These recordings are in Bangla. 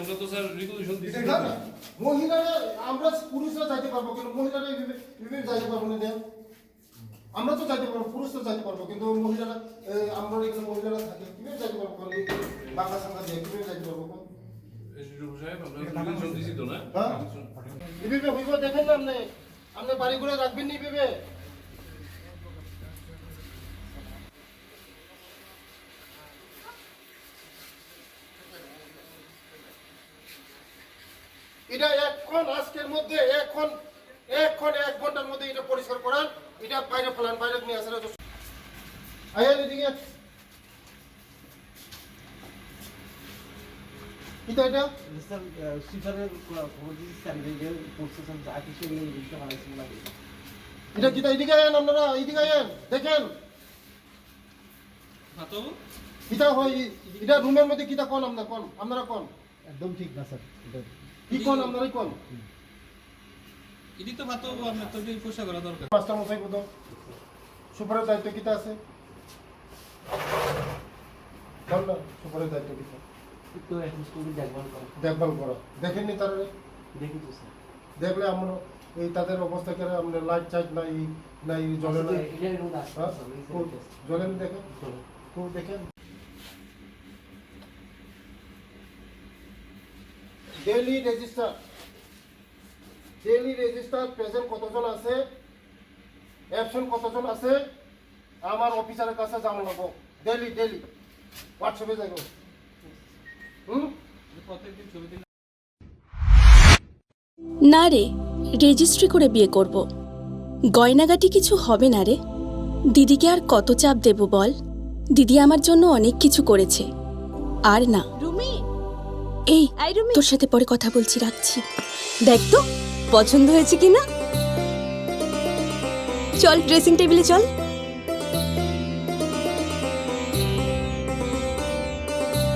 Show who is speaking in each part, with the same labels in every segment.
Speaker 1: আমরা তো স্যার
Speaker 2: আমরা পুরুষরা পারব না আমরা তো পারব পুরুষ তো যাইতে পারব, কিন্তু মহিলারা আমরা এখানে মহিলারা থাকে, কীভাবে যাইতে পারব? বাংলা সাংঘা দিয়ে কীভাবে যাইতে পারব? এভাবে এটা এখন, আজকের মধ্যে এখন এখন এক ঘণ্টার মধ্যে এটা পরিষ্কার করান। এটা বাইরে ফেলান, বাইরে নিয়ে আসেন। আয়ান এদিকে এটা কি এদিকে আয়েন আপনারা? এদিকে আয়েন দেখেন। কিতা হয় এটা রুমের মধ্যে কিতা কোন আপনার কোন? আপনারা কোন?
Speaker 3: একদম ঠিক না স্যার। এটা
Speaker 2: কি কোন আপনারাই কোন?
Speaker 4: এটি তো ভাত আপনার তো এটি পোষা করা দরকার।
Speaker 2: মাস্টার মশাই কোথাও সুপারের দায়িত্ব কিতা আছে? সুপারের দায়িত্ব কিতা
Speaker 3: দেখভাল করা।
Speaker 2: দেখেননি তারা?
Speaker 3: দেখি তো স্যার
Speaker 2: দেখলে আমরা এই তাদের অবস্থা করে আমরা লাইট চাইট নাই নাই জলে নাই।
Speaker 3: এরকম আসছে
Speaker 2: হ্যাঁ? জলে দেখেন? দেখেন? Daily register daily register present কতজন আছে? অ্যাবসেন্ট কতজন আছে? আমার অফিসারের কাছে জানা লাগবো ডেইলি ডেইলি হোয়াটসঅ্যাপে যাইব।
Speaker 5: না রে রেজিস্ট্রি করে বিয়ে করব। গয়নাগাটি কিছু হবে না রে। দিদিকে আর কত চাপ দেব বল? দিদি আমার জন্য অনেক কিছু করেছে। আর না।
Speaker 6: রুমি।
Speaker 5: এই তোর সাথে পরে কথা বলছি রাখছি।
Speaker 6: দেখ তো পছন্দ হয়েছে কিনা? চল ড্রেসিং টেবিলে চল।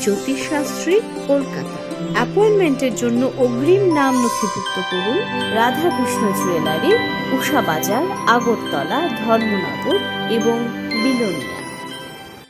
Speaker 7: জ্যোতিষশাস্ত্রী, কলকাতা। অ্যাপয়েন্টমেন্টের জন্য অগ্রিম নাম নথিভুক্ত করুন রাধাকৃষ্ণ জুয়েলারি, উষা বাজার, আগরতলা, ধর্মনগর এবং বিলোনিয়া।